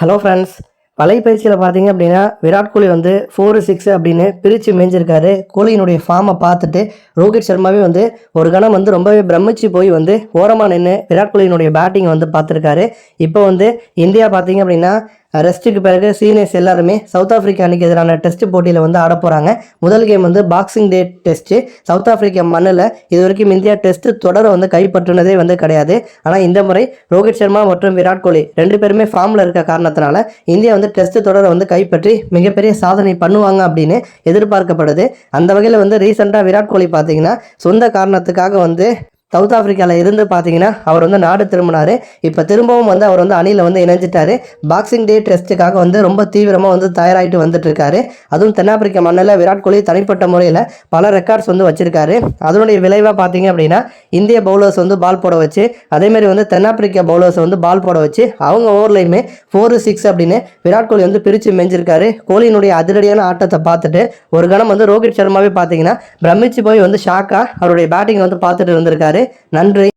Hello friends வலைப்பயிற்சியில் பார்த்தீங்க அப்படின்னா விராட் கோலி வந்து ஃபோர் சிக்ஸ் அப்படின்னு பிரித்து மேய்ஞ்சிருக்காரு. கோலியினுடைய ஃபார்மை பார்த்துட்டு ரோஹித் சர்மாவே வந்து ஒரு கணம் வந்து ரொம்பவே பிரமிச்சு போய் வந்து ஓரமாக நின்று விராட் கோலியினுடைய பேட்டிங் வந்து பார்த்துருக்காரு. இப்போ வந்து இந்தியா பார்த்தீங்க அப்படின்னா ரெஸ்ட்டுக்கு பிறகு சீனியர்ஸ் எல்லாருமே சவுத் ஆஃப்ரிக்கா அணிக்கு எதிரான டெஸ்ட் போட்டியில் வந்து ஆட போகிறாங்க முதல் கேம் வந்து boxing day test South Africa மண்ணில் இது வரைக்கும் இந்தியா டெஸ்ட் தொடரை வந்து கைப்பற்றினதே வந்து கிடையாது. ஆனால் இந்த முறை ரோஹித் சர்மா மற்றும் விராட் கோலி ரெண்டு பேருமே ஃபார்மில் இருக்க காரணத்தினால இந்தியா வந்து டெஸ்ட் தொடரை வந்து கைப்பற்றி மிகப்பெரிய சாதனை பண்ணுவாங்க அப்படின்னு எதிர்பார்க்கப்படுது. அந்த வகையில் வந்து ரீசெண்டாக விராட் கோலி பார்த்தீங்கன்னா சொந்த காரணத்துக்காக வந்து சவுத் ஆஃப்ரிக்காவில் இருந்து பார்த்தீங்கன்னா அவர் வந்து நாடு திரும்பினார். இப்போ திரும்பவும் வந்து அவர் வந்து அணியில் வந்து இணைஞ்சிட்டாரு. பாக்ஸிங் டே டெஸ்ட்டுக்காக வந்து ரொம்ப தீவிரமாக வந்து தயாராகிட்டு வந்துட்டு இருக்காரு அதுவும் தென்னாப்பிரிக்க மண்ணில் விராட் கோலி தனிப்பட்ட முறையில் பல ரெக்கார்ட்ஸ் வந்து வச்சிருக்காரு. அதனுடைய விளைவாக பார்த்தீங்க அப்படின்னா இந்திய பவுலர்ஸ் வந்து பால் போட வச்சு அதேமாரி வந்து தென்னாப்பிரிக்க பவுலர்ஸ் வந்து பால் போட வச்சு அவங்க ஓவர்லையுமே ஃபோர் சிக்ஸ் அப்படின்னு விராட் கோலி வந்து பிரித்து மெஞ்சிருக்காரு. கோலியினுடைய அதிரடியான ஆட்டத்தை பார்த்துட்டு ஒரு கணம் வந்து ரோஹித் சர்மாவே பார்த்தீங்கன்னா பிரமிச்சு போய் வந்து ஷாக்காக அவருடைய பேட்டிங் வந்து பார்த்துட்டு இருந்திருக்காரு. நன்றி.